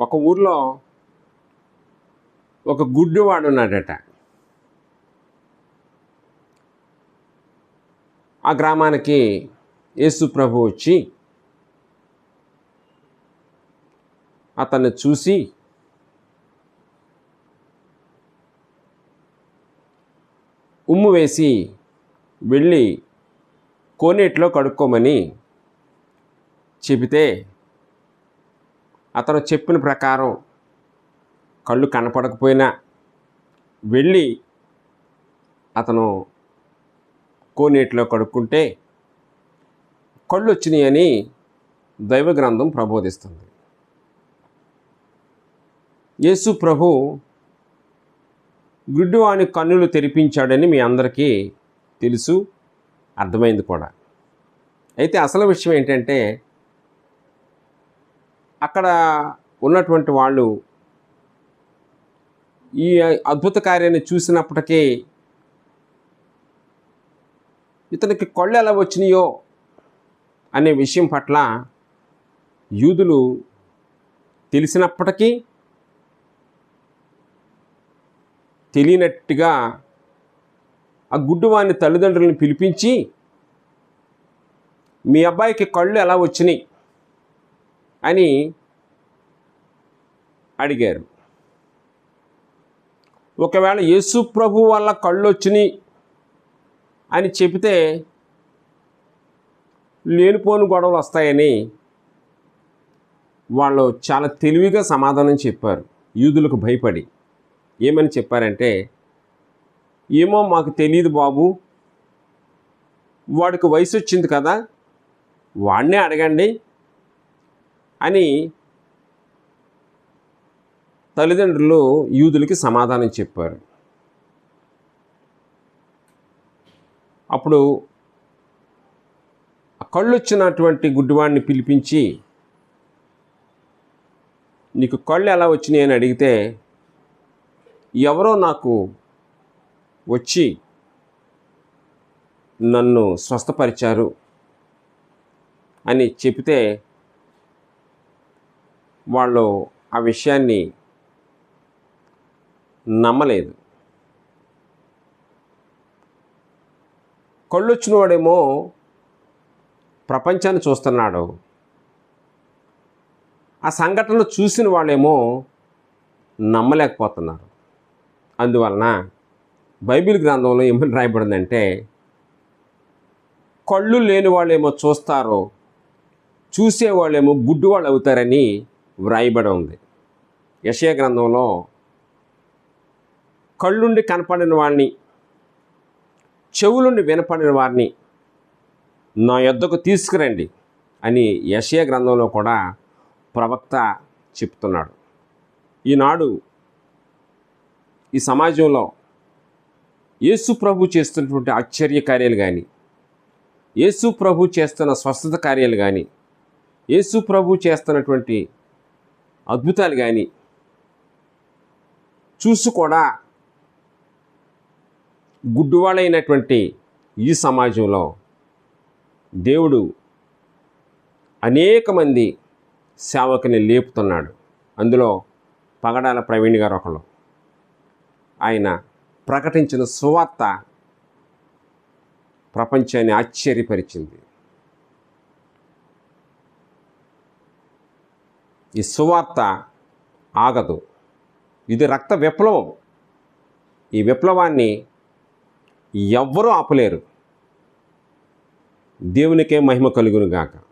ఒక ఊర్లో ఒక గుడ్డివాడు ఉన్నాడట ఆ గ్రామానికి యేసు ప్రభు వచ్చి అతన్ని చూసి ఉమ్ము వేసి వెళ్ళి కోనేటిలో కడుక్కోమని చెబితే అతను చెప్పిన ప్రకారం కళ్ళు కనపడకపోయినా వెళ్ళి అతను కోనేటిలో కడుక్కుంటే కళ్ళు వచ్చినాయని దైవ గ్రంథం ప్రబోధిస్తుంది. యేసు ప్రభు గుడ్డివాని కన్నులు తెరిపించాడని మీ అందరికీ తెలుసు అర్థమైంది కూడా. అయితే అసలు విషయం ఏంటంటే అక్కడ ఉన్నటువంటి వాళ్ళు ఈ అద్భుత కార్యాన్ని చూసినప్పటికీ ఇతనికి కళ్ళు ఎలా వచ్చినాయో అనే విషయం పట్ల యూదులు తెలిసినప్పటికీ తెలియనట్టుగా ఆ గుడ్డువాని తల్లిదండ్రులను పిలిపించి మీ అబ్బాయికి కళ్ళు ఎలా వచ్చినాయి? అని అడిగారు. ఒకవేళ యేసు ప్రభు వల్ల కళ్ళు వచ్చినాయి అని చెబితే లేనిపోని గొడవలు వస్తాయని వాళ్ళు చాలా తెలివిగా సమాధానం చెప్పారు. యూదులకు భయపడి. ఏమని చెప్పారంటే ఏమో మాకు తెలియదు బాబు. వాడికి వయసు వచ్చింది కదా. వాడినే అడగండి. అని తల్లిదండ్రులు యూదులకి సమాధానం చెప్పారు. అప్పుడు ఆ గుడ్డివాడిని పిలిపించి నీకు కళ్ళు ఎలా వచ్చినాయి? అని అడిగితే ఎవరో నాకు వచ్చి నన్ను స్వస్థపరిచారు అని చెబితే వాళ్ళు ఆ విషయాన్ని నమ్మలేదు. కళ్ళొచ్చిన వాడేమో ప్రపంచాన్ని చూస్తున్నాడు. ఆ సంఘటనలు చూసిన వాళ్ళేమో నమ్మలేకపోతున్నారు. అందువలన బైబిల్ గ్రంథంలో ఏమని రాయబడిందంటే కళ్ళు లేని వాళ్ళేమో చూస్తారో చూసేవాళ్ళేమో గుడ్డివాళ్ళు అవుతారని వ్రాయబడి ఉంది. యశయ గ్రంథంలో కళ్ళుండి కనపడిన వాడిని చెవులుండి వినపడిన వారిని నా యొద్దకు తీసుకురండి అని యశయ గ్రంథంలో కూడా ప్రవక్త చెప్తున్నాడు. ఈనాడు ఈ సమాజంలో యేసు ప్రభు చేస్తున్నటువంటి ఆశ్చర్య కార్యాలు కానీ యేసు ప్రభు చేస్తున్న స్వస్థత కార్యాలు కానీ యేసు ప్రభు చేస్తున్నటువంటి అద్భుతాలు కానీ చూసి కూడా గుడ్డువాళ్ళైనటువంటి ఈ సమాజంలో దేవుడు అనేక మంది సేవకుని లేపుతున్నాడు. అందులో పగడాల ప్రవీణ్ గారు ఒకరు ఆయన ప్రకటించిన సువార్త ప్రపంచాన్ని ఆశ్చర్యపరిచింది. ఈ సువార్త ఆగదు. ఇది రక్త విప్లవం. ఈ విప్లవాన్ని ఎవ్వరూ ఆపలేరు. దేవునికే మహిమ కలుగును గాక